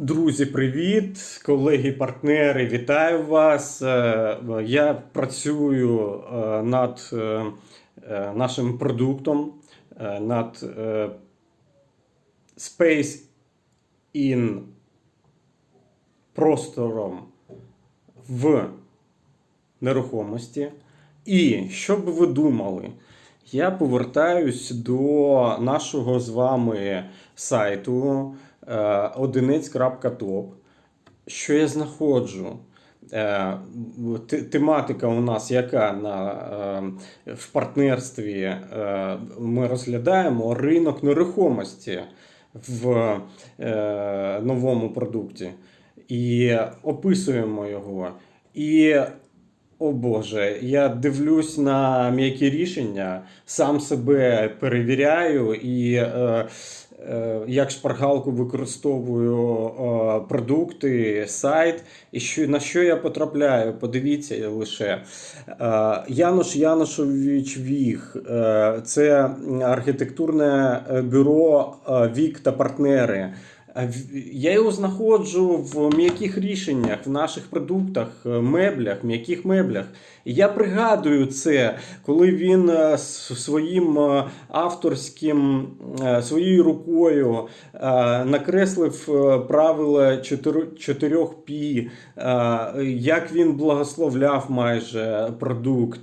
Друзі, привіт! Колеги, партнери, вітаю вас. Е, Я працюю е, над е, нашим продуктом, над Space in простором в нерухомості. І що б ви думали? Я повертаюсь до нашого з вами сайту одиниць.топ. Що я знаходжу? Е, Тематика у нас яка на, е, в партнерстві е, ми розглядаємо ринок нерухомості в е, новому продукті і описуємо його. І о Боже, я дивлюсь на м'які рішення, сам себе перевіряю і е, е, як шпаргалку використовую е, продукти, сайт. І що, на що я потрапляю? Подивіться лише. Е, Януш Янушович Віг. Е, це архітектурне е, бюро е, Вік та партнери. Я його знаходжу в м'яких рішеннях, в наших продуктах, е, меблях, м'яких меблях. Я пригадую це, коли він е, своїм е, авторським, своєю рукою накреслив правила 4 пі, як він благословляв майже продукт.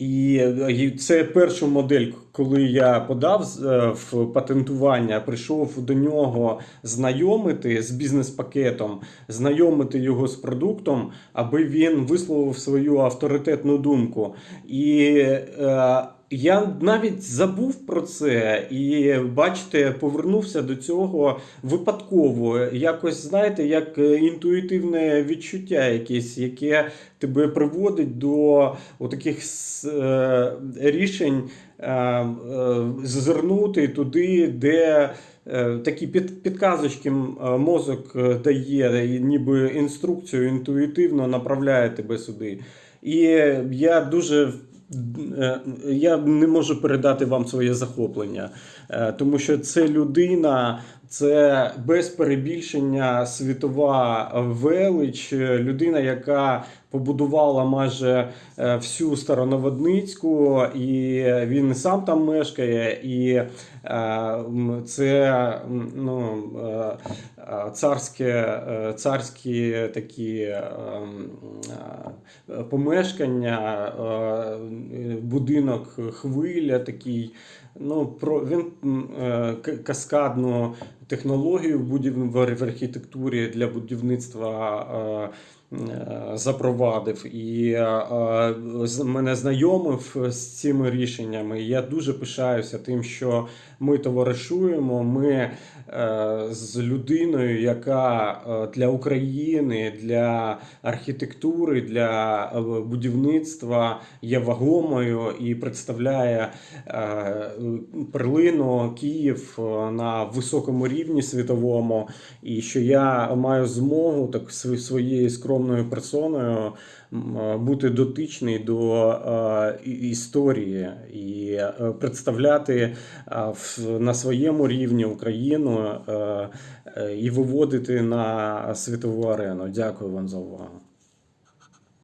І це перша модель, коли я подав е, в патентування, прийшов до нього знайомити з бізнес-пакетом, знайомити його з продуктом, аби він висловив свою авторитетну думку. І е, я навіть забув про це, і бачите, повернувся до цього випадково. Якось знаєте, як е, інтуїтивне відчуття, якесь, яке тебе приводить до таких рішень е, е, зазирнути туди, де е, такі під, підказочки е, мозок е, дає, ніби інструкцію інтуїтивно направляє тебе сюди. І я дуже е, я не можу передати вам своє захоплення, е, тому що це людина, це без перебільшення світова велич, е, людина, яка побудувала майже е, всю Староноводницьку, і він сам там мешкає, і е, це ну, е, е, царське, е, царські такі е, м, е, помешкання, е, будинок хвиля такий. Ну, про він е, к- каскадну технологію в будів в архітектурі для будівництва. е, Запровадив і е, е, мене знайомив з цими рішеннями. Я дуже пишаюся тим, що ми товаришуємо. Ми з людиною, яка для України, для архітектури, для будівництва є вагомою і представляє перлину Київ на високому рівні світовому, і що я маю змогу так своєю скромною персоною е, бути дотичний до е, історії і е, представляти в- на своєму рівні Україну і виводити на світову арену. Дякую вам за увагу.